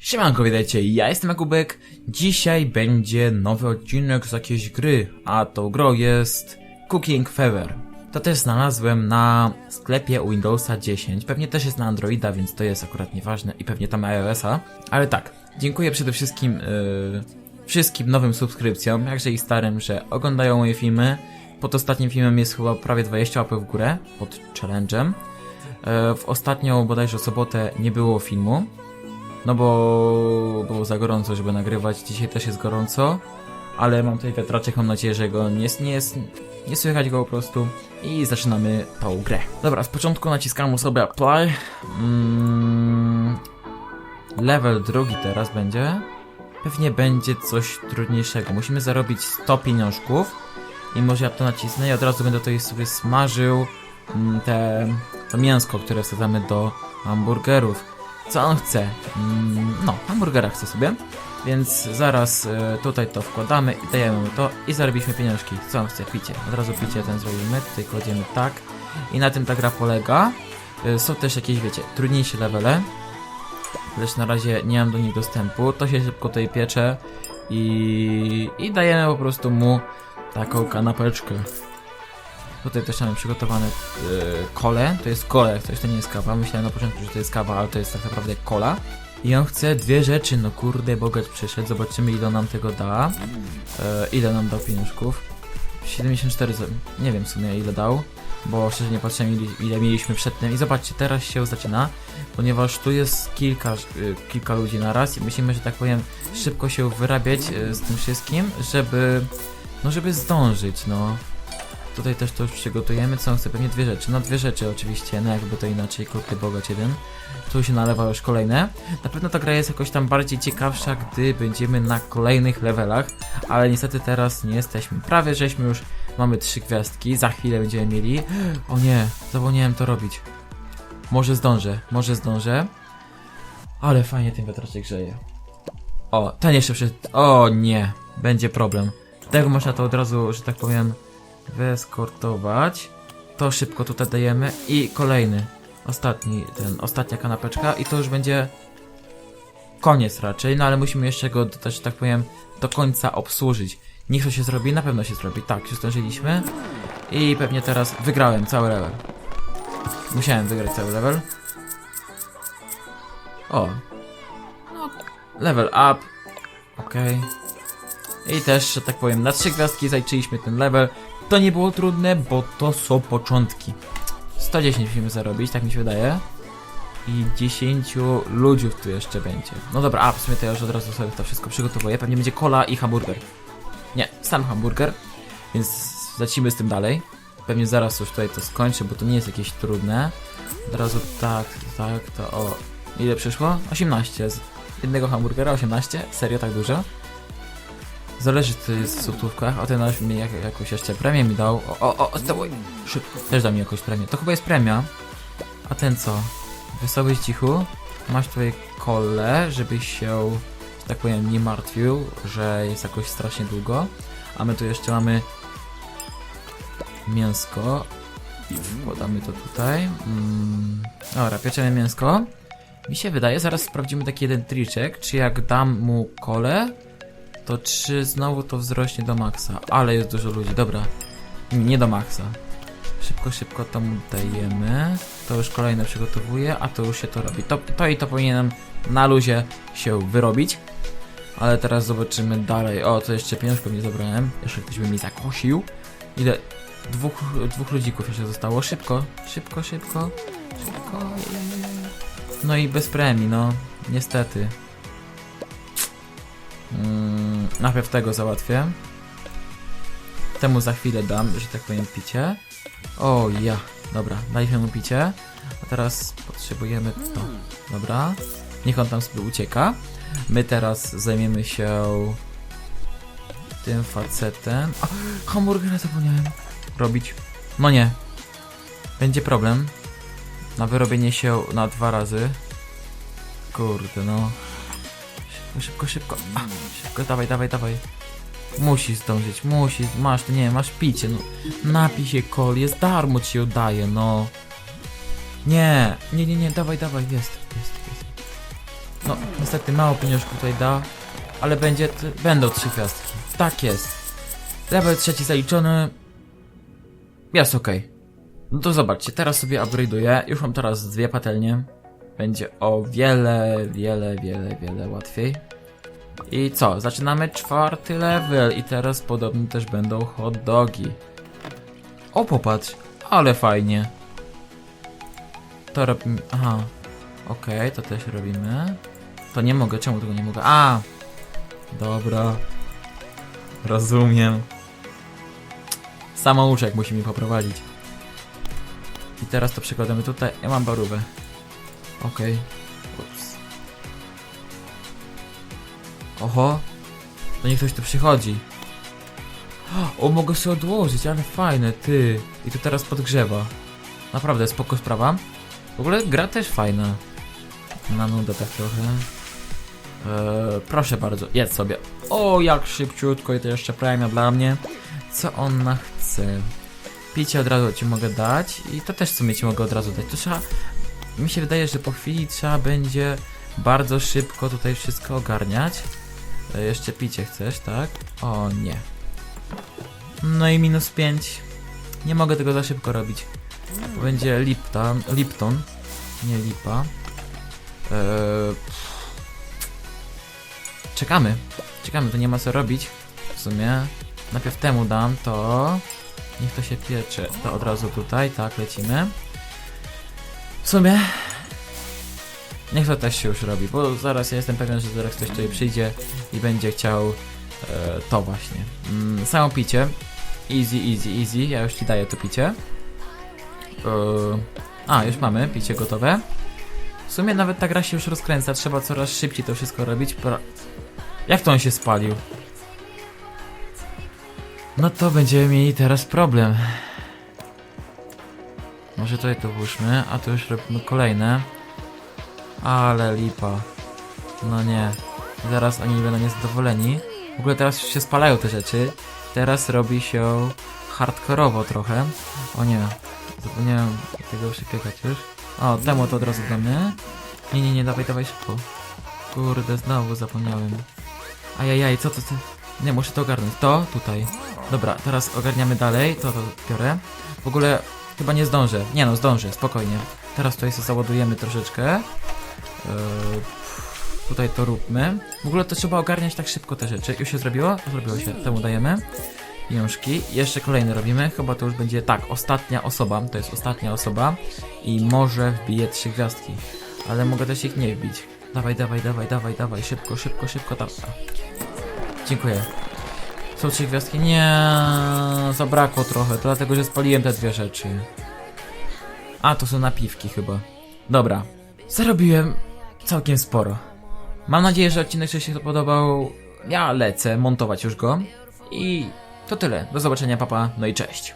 Siemanko, witajcie, ja jestem Jakubek. Dzisiaj będzie nowy odcinek z jakiejś gry, a tą grą jest Cooking Fever. To też znalazłem na sklepie Windowsa 10. Pewnie też jest na Androida, więc to jest akurat nieważne i pewnie tam iOS-a. Ale tak, dziękuję przede wszystkim yy, wszystkim nowym subskrypcjom, jakże i starym, że oglądają moje filmy. Pod ostatnim filmem jest chyba prawie 20 łapek w górę, pod challenge'em. E, W ostatnią bodajże sobotę nie było filmu, no bo było za gorąco, żeby nagrywać. Dzisiaj też jest gorąco, ale mam tutaj wiatraczek, mam nadzieję, że go nie, nie jest, nie słychać go po prostu. I zaczynamy tą grę. Dobra, z początku naciskamy sobie apply. Mm, level drugi teraz będzie. Pewnie będzie coś trudniejszego. Musimy zarobić 100 pieniążków. I może ja to nacisnę i od razu będę tutaj sobie smażył mm, te, to mięsko, które wsadzamy do hamburgerów. Co on chce? Mm, no, hamburgera chce sobie. Więc zaraz e, tutaj to wkładamy i dajemy mu to i zarobiliśmy pieniążki. Co on chce? Picie. Od razu picie ten zrobimy. Tutaj kładziemy tak. I na tym ta gra polega. E, są też jakieś, wiecie, trudniejsze levele. Lecz na razie nie mam do nich dostępu. To się szybko tutaj piecze. I, i dajemy po prostu mu taką kanapeczkę. Tutaj też mamy przygotowane yy, kole. To jest kole, jak coś to nie jest kawa. Myślałem na początku, że to jest kawa, ale to jest tak naprawdę kola. I on chce dwie rzeczy. No kurde, bogacz przyszedł. Zobaczymy ile nam tego da. E, ile nam dał pieniążków. 74, za- nie wiem w sumie ile dał. Bo szczerze nie patrzyłem ile, ile mieliśmy przedtem. I zobaczcie, teraz się zaczyna. Ponieważ tu jest kilka, y, kilka ludzi na raz i musimy, że tak powiem, szybko się wyrabiać z tym wszystkim, żeby no żeby zdążyć, no. Tutaj też to już przygotujemy, co on chce, pewnie dwie rzeczy, no dwie rzeczy oczywiście, no jakby to inaczej, kurde bogacz jeden. Tu się nalewa już kolejne. Na pewno ta gra jest jakoś tam bardziej ciekawsza, gdy będziemy na kolejnych levelach, ale niestety teraz nie jesteśmy. Prawie żeśmy już, mamy trzy gwiazdki, za chwilę będziemy mieli. O nie, zapomniałem to robić. Może zdążę, może zdążę. Ale fajnie ten wiatraczek grzeje. O, ten jeszcze przed... O nie, będzie problem. Tego można to od razu, że tak powiem, wyeskortować. To szybko tutaj dajemy i kolejny, ostatni, ten, ostatnia kanapeczka i to już będzie koniec raczej, no ale musimy jeszcze go, że tak powiem, do końca obsłużyć. Niech to się zrobi, na pewno się zrobi. Tak, się zdążyliśmy i pewnie teraz wygrałem cały level. Musiałem wygrać cały level. O. No, level up. Okej. I też, że tak powiem, na trzy gwiazdki zaliczyliśmy ten level. To nie było trudne, bo to są początki. 110 musimy zarobić, tak mi się wydaje. I 10 ludzi tu jeszcze będzie. No dobra, a w sumie to ja już od razu sobie to wszystko przygotowuję. Pewnie będzie cola i hamburger. Nie, sam hamburger. Więc lecimy z tym dalej. Pewnie zaraz już tutaj to skończę, bo to nie jest jakieś trudne. Od razu tak, tak, to o. Ile przyszło? 18. Z jednego hamburgera 18? Serio tak dużo? Zależy co jest w złotówkach, a ten mi jak, jakąś jeszcze premię mi dał. O, o, o, zdawaj. Szybko. Też da mi jakąś premię. To chyba jest premia. A ten co? Wesoły cichu. Masz tutaj kole, żebyś się, że tak powiem, nie martwił, że jest jakoś strasznie długo. A my tu jeszcze mamy mięsko. Wkładamy to tutaj. Mm. Dobra, pieczemy mięsko. Mi się wydaje, zaraz sprawdzimy taki jeden triczek, czy jak dam mu kole, to czy znowu to wzrośnie do maksa. Ale jest dużo ludzi, dobra. Nie do maksa. Szybko, szybko to mu dajemy. To już kolejne przygotowuję, a to już się to robi. To, to i to powinienem na luzie się wyrobić. Ale teraz zobaczymy dalej. O, to jeszcze pieniążków nie zabrałem. Jeszcze ktoś by mi zakosił. Ile? Dwóch, dwóch ludzików jeszcze zostało. Szybko, szybko, szybko. Szybko. No i bez premii, no. Niestety. Mm, najpierw tego załatwię. Temu za chwilę dam, że tak powiem, picie. O ja, dobra, dajmy mu picie. A teraz potrzebujemy to. Dobra. Niech on tam sobie ucieka. My teraz zajmiemy się tym facetem. O, hamburgera zapomniałem robić. No nie. Będzie problem. Na wyrobienie się na dwa razy. Kurde, no. Szybko, szybko. A, szybko, dawaj, dawaj, dawaj. Musi zdążyć, musi, masz, nie, masz picie, no. Napij się kol, jest darmo ci daje, no. Nie, nie, nie, nie, dawaj, dawaj, jest, jest, jest. No, niestety mało pieniążków tutaj da, ale będzie, będą trzy gwiazdki. Tak jest. Level trzeci zaliczony. Jest okej. No to zobaczcie, teraz sobie upgrade'uję. Już mam teraz dwie patelnie. Będzie o wiele, wiele, wiele, wiele łatwiej. I co? Zaczynamy czwarty level i teraz podobnie też będą hot dogi. O, popatrz, ale fajnie. To robimy. Aha. Okej, to też robimy. To nie mogę, czemu tego nie mogę? A! Dobra. Rozumiem. Samouczek musi mi poprowadzić. I teraz to przekładamy tutaj. Ja mam barówę. Okej. Ups. Oho. To niech ktoś tu przychodzi. O, mogę sobie odłożyć, ale fajne, ty. I to teraz podgrzewa. Naprawdę, spoko sprawa. W ogóle gra też fajna. Na nudę tak trochę. Eee, proszę bardzo, jedz sobie. O, jak szybciutko i to jeszcze premia dla mnie. Co ona chce? Picie od razu ci mogę dać i to też w sumie ci mogę od razu dać. To trzeba... Mi się wydaje, że po chwili trzeba będzie bardzo szybko tutaj wszystko ogarniać. E, jeszcze picie chcesz, tak? O nie. No i minus 5. Nie mogę tego za szybko robić. Będzie Lipton, Lipton, nie lipa. Eee, czekamy, czekamy, to nie ma co robić. W sumie, najpierw temu dam to. Niech to się piecze. To od razu tutaj, tak, lecimy. W sumie, niech to też się już robi, bo zaraz ja jestem pewien, że zaraz ktoś tutaj przyjdzie i będzie chciał e, to właśnie. Mm, samo picie. Easy, easy, easy. Ja już ci daję to picie. Eee, a, już mamy picie gotowe. W sumie nawet ta gra się już rozkręca, trzeba coraz szybciej to wszystko robić. Pra... Jak to on się spalił? No to będziemy mieli teraz problem. Może tutaj to włóżmy, a tu już robimy kolejne. Ale lipa. No nie. Zaraz oni będą niezadowoleni. W ogóle teraz już się spalają te rzeczy. Teraz robi się hardkorowo trochę. O nie. Zapomniałem tego przypiekać już. O, temu to od razu damy. Nie, nie, nie, dawaj, dawaj szybko. Kurde, znowu zapomniałem. Ajajaj, co to, co? Nie, muszę to ogarnąć. To, tutaj. Dobra, teraz ogarniamy dalej, to, to biorę. W ogóle chyba nie zdążę. Nie no, zdążę, spokojnie. Teraz tutaj sobie załadujemy troszeczkę. Eee, tutaj to róbmy. W ogóle to trzeba ogarniać tak szybko te rzeczy. Już się zrobiło? Zrobiło się, temu dajemy. Pieniążki. Jeszcze kolejny robimy. Chyba to już będzie tak, ostatnia osoba. To jest ostatnia osoba. I może wbije trzy gwiazdki. Ale mogę też ich nie wbić. Dawaj, dawaj, dawaj, dawaj, dawaj. Szybko, szybko, szybko. Tam. Dziękuję. Są trzy gwiazdki? Nie, zabrakło trochę, to dlatego, że spaliłem te dwie rzeczy. A, to są napiwki chyba. Dobra, zarobiłem całkiem sporo. Mam nadzieję, że odcinek Ci się podobał. Ja lecę montować już go. I to tyle. Do zobaczenia, papa. No i cześć.